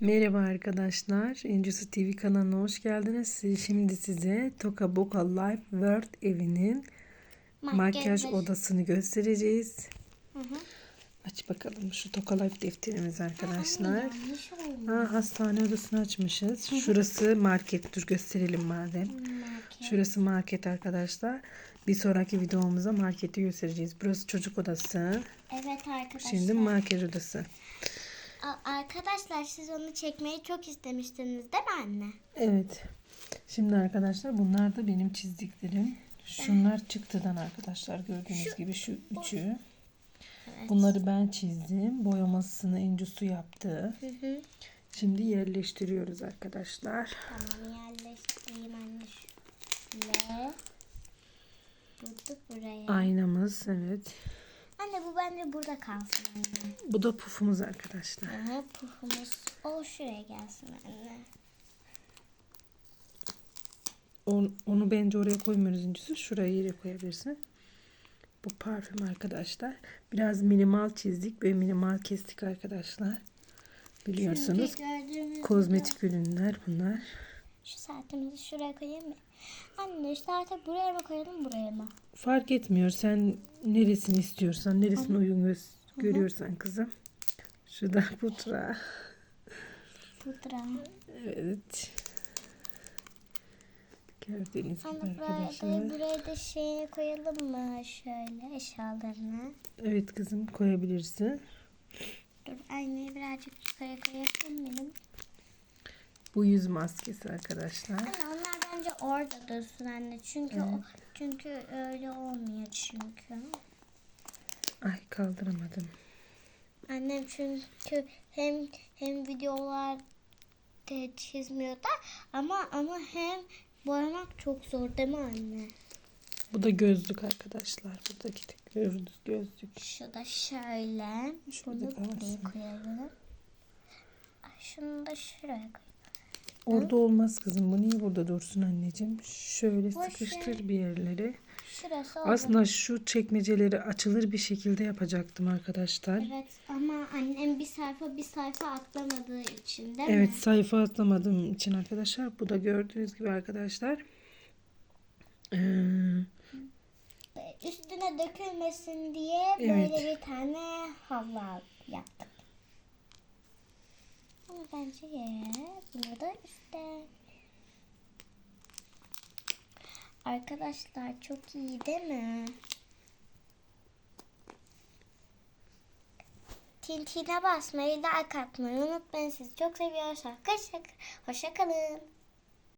Merhaba arkadaşlar. İncisi TV kanalına hoş geldiniz. Şimdi size Toka Boka Life World evinin makyaj Makyaj- odasını göstereceğiz. Hı hı. Aç bakalım şu Toka Life defterimiz arkadaşlar. Ha, hastane odasını açmışız. Şurası market. Dur gösterelim madem. Makyaj. Şurası market arkadaşlar. Bir sonraki videomuzda marketi göstereceğiz. Burası çocuk odası. Evet arkadaşlar. Şimdi makyaj odası. Arkadaşlar siz onu çekmeyi çok istemiştiniz değil mi anne? Evet. Şimdi arkadaşlar bunlar da benim çizdiklerim. Şunlar çıktıdan arkadaşlar gördüğünüz gibi şu üçü. Bunları ben çizdim. Boyamasını Encusu yaptı. Hı hı. Şimdi yerleştiriyoruz arkadaşlar. Tamam yerleştireyim anne şöyle. Burada buraya. Aynamız evet. Bence burada kalsın anne. Bu da pufumuz arkadaşlar. Aha pufumuz. O şuraya gelsin anne. Onu, onu bence oraya koymuyoruz Encusu. Şuraya yere koyabilirsin. Bu parfüm arkadaşlar. Biraz minimal çizdik ve minimal kestik arkadaşlar. Biliyorsunuz kozmetik ürünler bunlar. Şu saatimizi şuraya koyayım mı? Anne şu saati buraya mı koyalım buraya mı? Fark etmiyor. Sen neresini istiyorsan, neresini uygun gö- görüyorsan kızım. Şu da pudra. Evet. Gördüğünüz gibi buraya, arkadaşlar. buraya da şeyini koyalım mı? Şöyle eşyalarını. Evet kızım koyabilirsin. Dur aynayı birazcık yukarı koyalım benim. Bu yüz maskesi arkadaşlar. Anne onlar bence orada dursun anne. Çünkü o, çünkü öyle olmuyor çünkü. Ay kaldıramadım. Annem çünkü hem hem videolarda çizmiyor da ama ama hem boyamak çok zor değil mi anne? Bu da gözlük arkadaşlar. Buradaki de gördüğünüz gözlük. Şu da şöyle. Şurada Bunu buraya koyalım. Şunu da şuraya koyalım. Orada olmaz kızım. Bu niye burada dursun anneciğim? Şöyle Boş sıkıştır bir. Şurası oldu. Aslında şu çekmeceleri açılır bir şekilde yapacaktım arkadaşlar. Evet ama annem bir sayfa bir sayfa atlamadığı için değil Evet mi? sayfa atlamadığım için arkadaşlar. Bu da gördüğünüz gibi arkadaşlar. Ee, Üstüne dökülmesin diye Evet. böyle bir tane havlu yaptık. Ama bence. Bunu da üstte. Arkadaşlar çok iyi değil mi? Tintine basmayı, like atmayı unutmayın. Sizi çok seviyoruz. Hoşça, hoşça kalın.